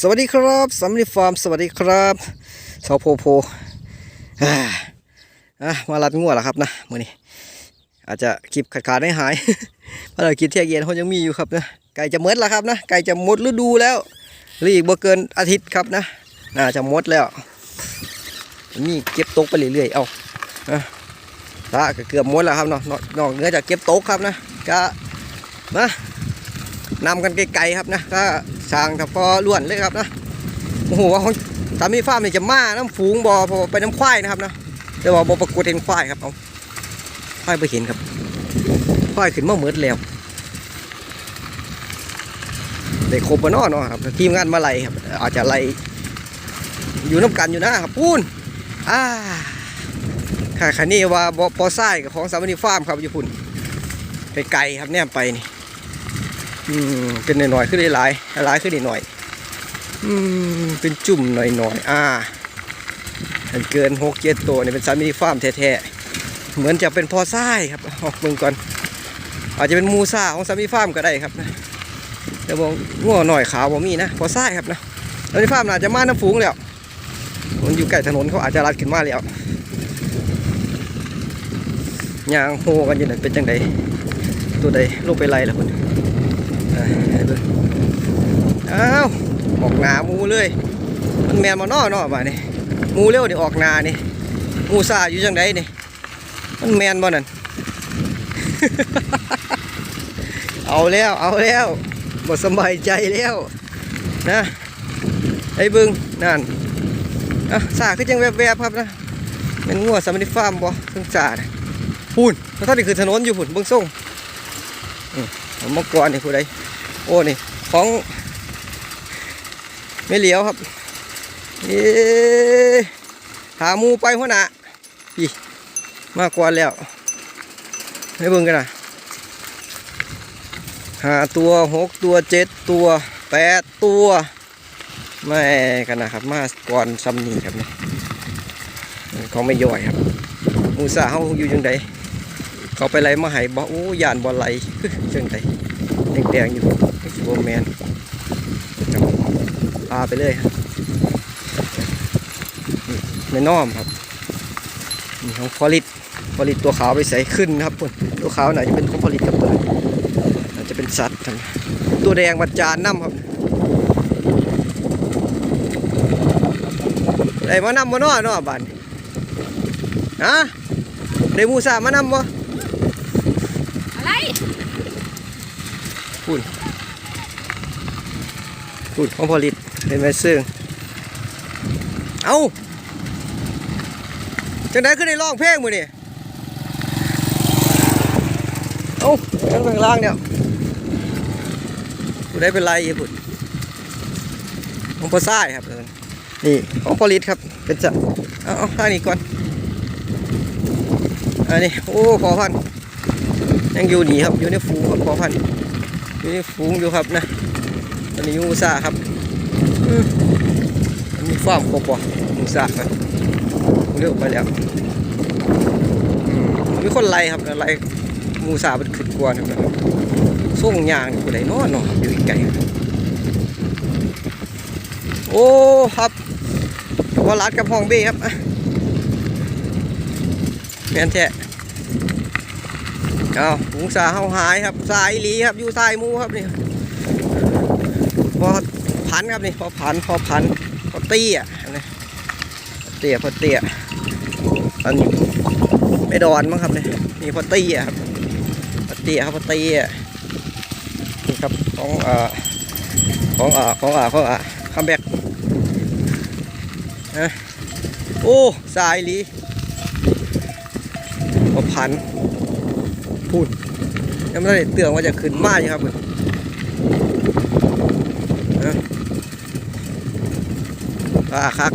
สวัสดีครับสำลีฟาร์มสวัสดีครับสาวโพโพอ่าอะมาลัดงัวแล้วครับนะมื่อนี้ อาจจะคลิปขาดขาดๆหายเพราะเราคิดเที่ยงเย็นเขายังมีอยู่ครับนะไก่จะหมดแล้วครับนะไก่จะหมดฤดูแล้วหรืออีกบ่เกินอาทิตย์ครับนะน่าจะหมดแล้วมีเก็บตกไปเรื่อยๆเอาอะตาเกือบหมดแล้วครับเนาะนอกนอกเหนือจากเก็บตกครับนะก็มา นำกันไกลๆครับนะก็ช่างถ้าพอล้วนเลยครับนะโอ้โหว่าเขามีฟาร์มนี่จะมาน้ำฝูงบอพอไปน้ำควายนะครับนะแต่ว่าบอประกวดเห็นควายครับเอาควายไปเห็นครับควายขึ้นมาเหมือดแล้วได้คบปะเนาะเนาะครับทีมงานมาไล่ครับ อาจจะไล่อยู่น้ำกันอยู่นะครับปูนอ่าค่ะคันนี้ว่าบอปอไส้กับของสามีฟาร์มครับอยู่พุ่นไกลๆครับเนี่ยไปนี่ อืมเป็นหน่อยๆขึ้นหลายหลายขึ้นหน่อยอืมเป็นจุ่มหน่อยๆอ่าอันเกินหกเจ็ดตัวเนี่ยเป็นสามีฟาร์มแท้ๆเหมือนจะเป็นพอไส้ครับออกเมืองก่อน อาจจะเป็นมูซาของสามีฟาร์มก็ได้ครับนะแต่บอกง่วหน่อยขาวบ่มีนะพอไส้ครับนะสามีฟาร์มน่าจะมาน้ำฝูงแล้วมันอยู่ใกล้ถนนเขาอาจจะรัดขึ้นมาแล้วยางโฮกันอยู่นั่นเป็นจังไดตัวใดลงไปไล่ละคน อ่าให้เอาวออกหนาหมูเลย มันแมนมานอเนาะบ่านี่หมูเร็วนี่ออกหนานี่หมูซาอยู่จังไดนี่ มันแมนบ่นั่น เอาแล้วเอาแล้วบ่สบายใจแล้วนะไอ้บิ่งนั่นอะซาคือจังแวบๆครับนะเป็นงัวสามัญฟาร์มบ่เพิ่งซาน่ะพูนเพราะท่านนี่คือถนนอยู่พุ่นเบิ่งส่งอืมเอามากวนนี่ผู้ใด โอ้นี่ของไม่เหลียวครับเอ๊ะหามูไปหัวหน้าพี่มากกว่าแล้วให้เบิ่งกันนะหาตัวหกตัวเจ็ดตัวแปดตัวไม่กันนะครับ มาก่อนซ้ำนี่ครับเนี่เขาไม่ย่อยครับมูซาเขาอยู่ยังไงเขาไปไรมาหายบ่โอ้ยานบ่ไหลจังได แดงๆอยู่โบแมนครับพาไปเลยครับนี่ไม่น้อมครับนี่ของพอลิตพอลิตตัวขาวไปใส่ขึ้นครับพุ่นตัวขาวน่าจะเป็นของพอลิตกับเปิดอาจจะเป็นสัตว์ครับตัวแดงบัดจานน้ำครับได้มานำมาน้อน้อบานฮะได้มูสามมานำบ่ อะไร คุณคุณของผลิตเป็นไม้ซึ่งเอาจังได้ขึ้นในร้องเพลงมือนี่เอาข้างข้างล่างเนี่ยกูได้เป็นไรญี่ปุ่นของพอซ้ายครับนี่ของผลิตครับเป็นจะเอาเอาท่านี้ก่อนอันนี้โอ้พอพันยังอยู่หนีครับอยู่ในฝูงครับพอพันธุ์ อยู่ในฝูงอยู่ครับนะตอนนี้ยูซ่าครับมันมีฟาร์มครบป่ะมูซ่าครับเลือกไปแล้วมีคนไล่ครับไล่มูซาเป็นขึ้นกวนครับส่งยางนี่ผู้ใดเนอนเนาะอยู่ไกลโอ้ครับวอลัดกับห้องเบ้ครับแมนแท้ เอาหุงสาเฮาหายครับสายลีครับอยู่สายมูครับนี่พอพันครับนี่พอพันพอพันพอเตี้ยอันนี้พอเตี้ยพอเตี้ยอันนี้ไม่ดอนมั้งครับนี่นี่พอเตี้ยครับพอเตี้ยครับพอเตี้ยนี่ครับของเอ่อของอ่อของอ่อของอ่อคัมแบ็กนะโอ้สายลีพอพัน พูดยังไม่ได้เตือนว่าจะขึ้นมาอยู่ครับนะปลาคัก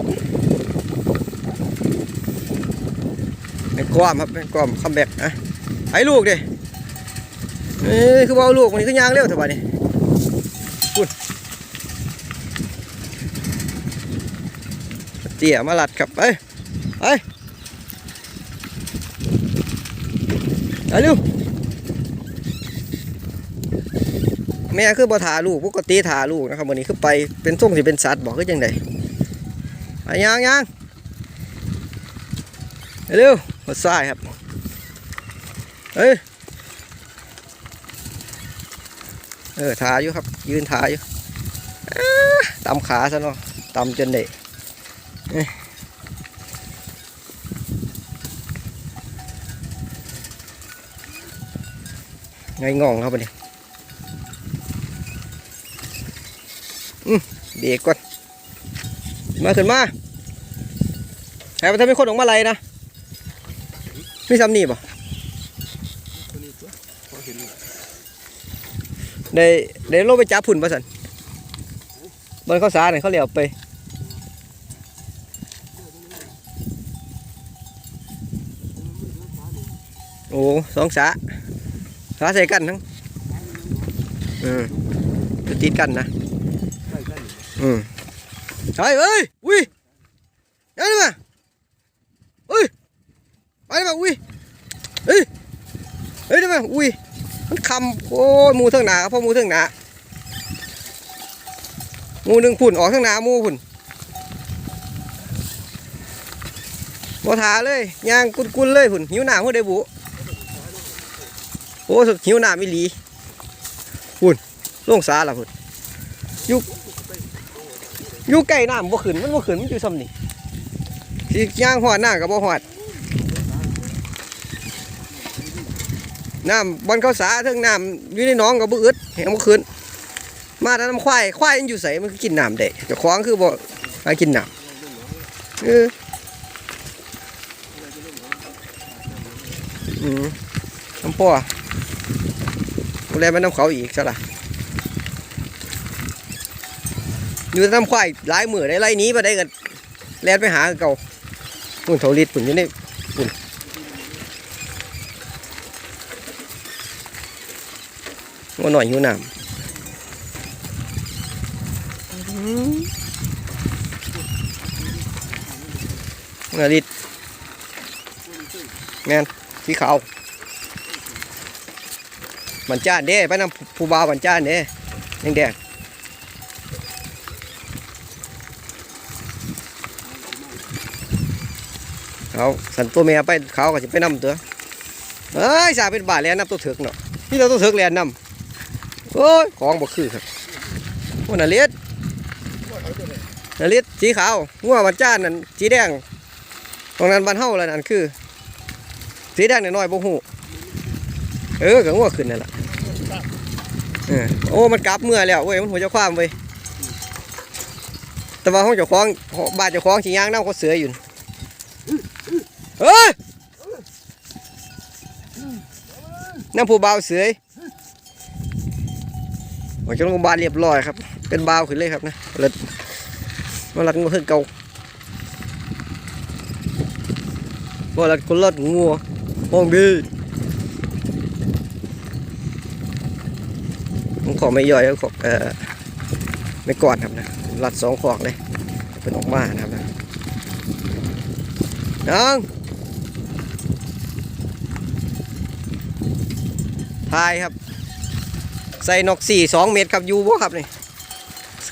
เป็นกวามครับเป็นกวามคัมแบ็กนะไอ้ลูกดิเอ้คือเอาลูกมันนี่คือยางเร็วสบายนี่พูดเตี่ยมาหลัดครับไปไปไปเร็ว แม่คือบ่ทาลูกปกติทาลูกนะครับวันนี้คือไปเป็นส่งสิเป็นสัตว์บอกคือจังไดไปย่างย่างเร็วหดซ้ายครับเอ้ยเออทาอยู่ครับ ยืนทาอยู่ตำขาซะเนาะตำจนได้เอ้ยไงงองครับวันนี้ เบรกก่อนมาขึ้นมาแหมถ้าเป็นคนออกมาไรนะมีซ้ำนี่ป่ะได้ได้ลงไปจับผุ่นปะสันบนข้าวสารเนี่ยเขาเหลียวไปโอ้สองสาสาใส่กันทั้ง อืมจะติดกันนะ อืมเฮ้ยเอ้ยอุ้ยเดี๋ยวนี่มาอุ้ยไปนี่มาอุ้ยเฮ้ยเฮ้ยนี่มาอุ้ยมันคำโอ้ยมูเทั้งหนาพ่อมูเทั้งหนามูหนึ่งพุ่นออกเทั้งหนามูพุ่นบ่ทาเลยย่างกุนๆเลยพุ่นหิวหนาหัวเดบุโอ้สุดหิวหนาไม่หลีพุ่นลงสาละพุ่น อยู่ใกล้น้ำบ่ขึ้นมันบ่ขึ้นมันอยู่ซ้ำนี่สิย่างหอดน้ำกับบ่หอดน้ำบอนข้าวสาเทิงน้ำอยู่ในหนองกับบ่อึดแหงบ่ขึ้น มาแต่น้ำควายควายมันอยู่ใสมันกินน้ำได้เจ้าของคือบ่หากินน้ำเออน้ำพ่อดูแลมันน้ำเขาอีกซะล่ะ อยู่น้ำควายหลายมือได้ไล่นี้มาได้กันแล่นไปหาเก่าปุ่นเทาลิดปุ่นอยู่นี่ปุ่นว่าหน่อยหิวน้ำอื้อเงาลิดแมนสีขาวบันจ้านเด้ไปนำผู้บ่าวบันจ้านเด้แดงๆ เขาสันตัวเมียไปเขาก็จะไปนำตัวเอ้ยสาเป็นบาทแล้วนำตัวถึกเนาะพี่เราตัวถึกแล้วนำโอ้ยของบ่คือครับโอ้นาเลียดนาเลียดสีขาวงัวมันจ้านนั่นสีแดงตรงนั้นบ้านเฮาแล้วนั่นคือ สีแดงน้อยๆบ่ฮู้เออก็งัวขึ้นนั่นแหละเออโอ้ มันกลับเมื่อแล้วเว้ย มันหัวจ้าความเว้ยแต่ว่าห้องเจ้าของบ้านเจ้าของสิย่างน้ำเขาเสืออยู่ เฮ้ยน้ำผู้เบาเสือยออกจากโรงพยาบาลเรียบร้อยครับ เป็นเบาขึ้นเลยครับนะเลิศมาลัดงูคือเก่ามาลัดคนลัดงูห้องดีผมขอไม่ย่อยขอเอ่อไม่กอดครับนะลัดสองขอกเลยเป็นออกมานะครับนะน้อง ทายครับ ใส่นกสี่สองเมตรครับยูบ่ครับนี่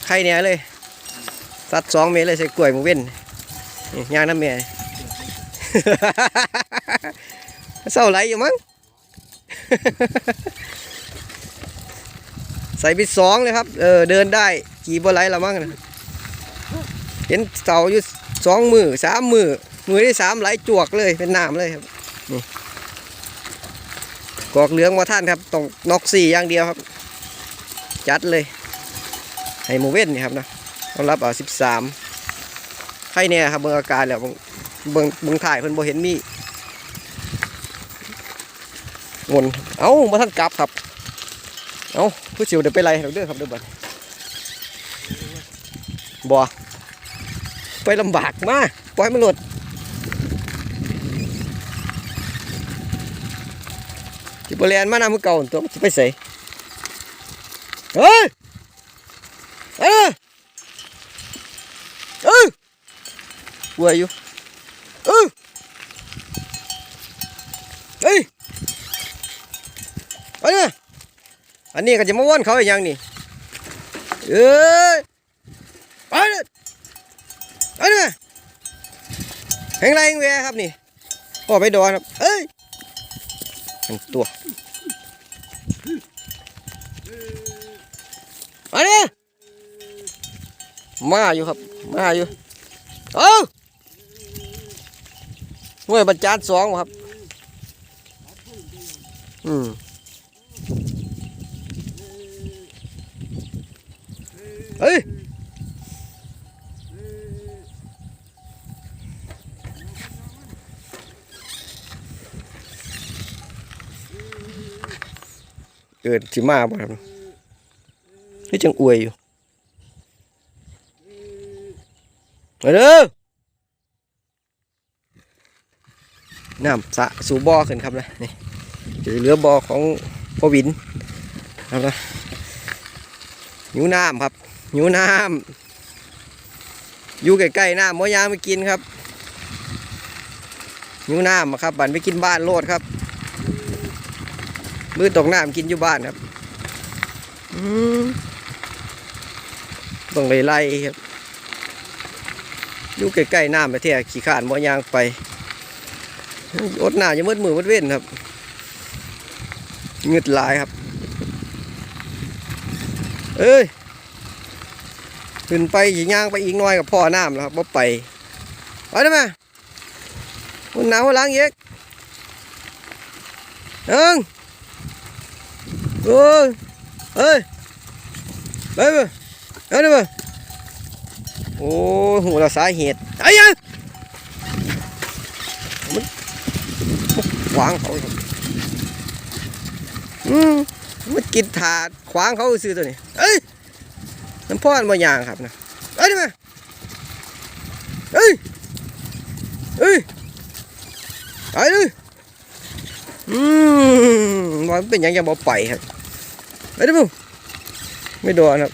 ใครเนี่ยเลยสัดสองเมตรเลยใส่กล้วยหมูเว้นนี่ย่างน้ำเมียเศร้าไหลอยู่มั้งใส่ไปสองเลยครับ เออเดินได้กี่บ่ไหลละมั้งเห็นเสาอยู่สองมือสามมือมือที่สามไหลจวกเลยเป็นน้ำเลยครับ กอกเหลืองมาท่านครับต้องนอกสี่อย่างเดียวครับ จัดเลยให้หมูเว้นนี่ครับนะต้องรับเอาสิบสามใครเนี่ยครับเบิ่งอาการแล้วเบิ่งเบิ่งเบิ่งถ่ายเพิ่นบ่เห็นมีงนเอ้ามาท่านกลับครับ เอ้าผู้ชิวเดี๋ยวไปไล่เราเด้อครับเด้อบัดบ่ไปลำบากมาปล่อยมันหลด บริเวณมานำมือเก่าตัวมันจะไปใส่เฮ้ยเออเออวัวอยู่เออเฮ้ยไปเนี่ยไปนนี้ก็จะมาว่นเขาอีกอย่างนี่เอ้ยไปเลยไปเลยแข็งแรงแวครับนี่พ่อไปดอนครับเอ้ย ทั้งตัวมาเนี่ยมาอยู่ครับ มาอยู่เอ้าหน่วยบรรจารสองครับ อืมเฮ้ย เกิดสิมาบ่ครับนี่จังอวยอยู่มาเด้อน้ำสะสู่บ่อขึ้นครับนะนี่จะเหลือบ่อของพ่อวินครับนะหิวน้ำครับหิวน้ำอยู่ใกล้ๆน้ำมอยางไม่กินครับหิวน้ำครับบันไปกินบ้านโลดครับ มือตกน้ำกินอยู่บ้านครับต้องไล่ครับอยู่ใกล้ๆน้ำไปเท่ขี้ข้านมอยางไปอดหน้าจะมืดมือมืดเว้นครับเงืดลายครับ เอ้ยขึ้นไปสิย่างไปอีกหน้อยกับพ่อน้ำแล้วครับบ่ไปไปได้ไหมมันหนาวล้างเยกเอิง เอ้ยเอ้ยไปไปเอาได้ไหมโอ้หูเราสาเหตุไอ้ยังมันขวางเขาอืมมันกินถาดขวางเขาซื้อตัวนี้เอ้ยน้ำพ่อนมายางครับนะเอ้ยด้ไหมเอ้ยเอ้ยไปเลยอืมมันเป็นยังยังบ่ไปครับ ไปได้ปุ๊ไม่โดนครับ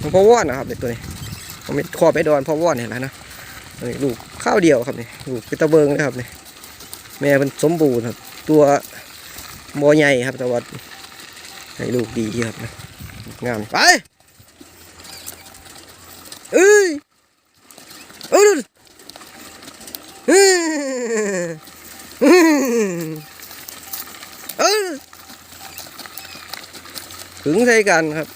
มันพอว่อนนะครับเด็กตัวนี้ผมไม่ขอไปโดนพอว่อนเห็นแล้วนะนี่ลูกข้าวเดียวครับนี่ลูกเป็นตะเบิงนะครับนี่แม่เป็นสมบูรณ์ครับ ตัวบ่ใหญ่ครับแต่ว่าให้ลูกดีครับนะงามไปเอ้ยเอ้ยเอ้ยเอ้ยขึ งใส่กันครับ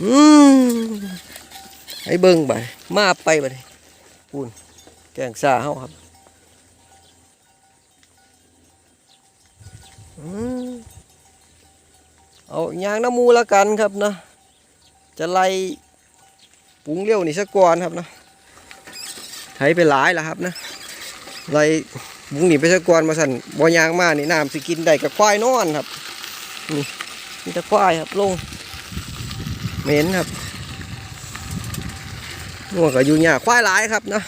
อืมให้เบิ่งไปมาไปไปเลยพูนแกงซาเฮาครับอืมเอายางน้ำมูละกันครับนะ จะไล่ปรุงเลี้ยวนี่สักก่อนครับนะไถไปหลายแล้วครับนะ ไล่ปรุงนี่ไปสักก่อนมาสั่นบ่ยางมานี่น้ำสิกินได้กับควายนอนครับนี่มีแต่ควายครับลงเหม็นครับงัวก็อยู่ยควายหลายครับนะ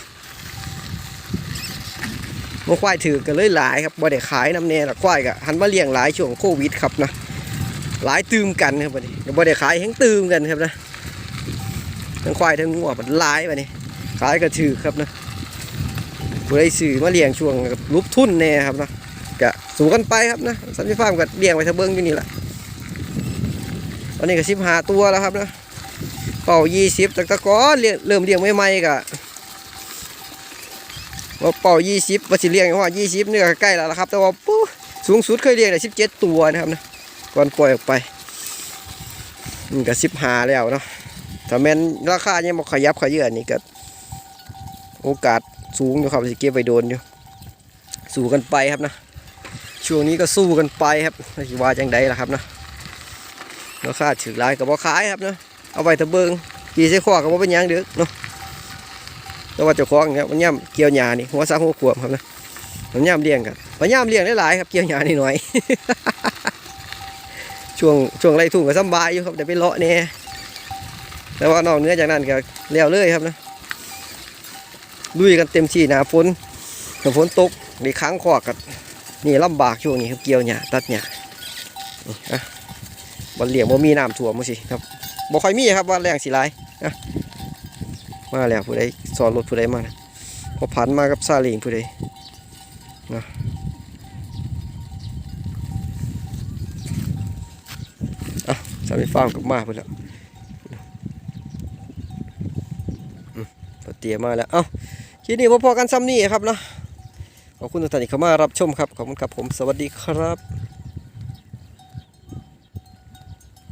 งัวควายถือกันเลยหลายครับบ่ได้ขายน้ำแน่ละควายก็หันมาเลี้ยงหลายช่วงโควิดครับนะหลายตืมกันครับบัดนี้เดี๋ยวบ่ได้ขายแห้งตืมกันครับนะทั้งควายทั้งงัวมันหลายบัดนี้ขายก็ถือครับนะ ผู้ใดซื้อมาเลี้ยงช่วงกับรูปทุ่นแน่ครับนะก็สู้กันไปครับนะสันติฟาร์มก็เลี้ยงไว้ทะเบิ้งอยู่นี่แหละตอนนี้ก็สิบหาตัวแล้วครับนะเป่ายี่สิบแต่ตะกอนเเริ่มเลี้ยงใหม่ๆกะว่าเป่ายี่สิบว่าสิเลี้ยงว่ายี่สิบนี่ก็ใกล้แล้วละครับ แต่ว่าปุ๊สูงสุดเคยเลี้ยงได้สิบเจ็ดตัวนะครับนะก่อนปล่อยออกไปนี่ก็สิบหาแล้วเนาะถ้าแม่นราคายังบ่ขยับขยื่นนี่ก็โอกาส สูงอยู่ครับสิเก็บไว้โดนอยู่ สู้กันไปครับนะ ช่วงนี้ก็สู้กันไปครับสิว่าจังใดล่ะครับนะเราคาดถือหลายกับบ่ขายครับนะเอาไปตะเบิงขี่ใส่ข้อก็บ่เป็นยังเด้อเนาะแต่ว่าเจ้าของเนี่ยมันย่ำเกี่ยวหญ้านี่หัวซักหัวขวบครับนะมันย่ำเลี้ยงกันมันย่ำเลี้ยงได้หลายครับเกี่ยวหญ้านี่หน่อยช่วงช่วงไรทุ่งก็สำบายอยู่ครับเดี๋ยวไปเลาะเนี่ยแต่ว่านอกเนื้อจากนั้นก็แล้วเลยครับนะ ลุยกันเต็มที่หนาฝนหนาฝนตกในค้างคอกันนี่ลำบากช่วงนี้ครับเกี่ยวหญ้าตัดหญ้านี่อะบันเหลี้ยงบ่มีน้ำท่วมมาสิครับบ่ค่อยมีครับว่าแรงสิหลายนะมาแล้วผู้ใดสอนรถผู้ใดมานะพอผันมากับซาเลิงผู้ใดนะอะสามีฟากับมาเพื่อนแล้วเตียมาแล้ว เอ้า คลิปนี้พอๆกันซ้ำนี่ครับเนาะขอบคุณทุกท่านที่เข้ามารับชมครับขอบคุณครับผมสวัสดีครับ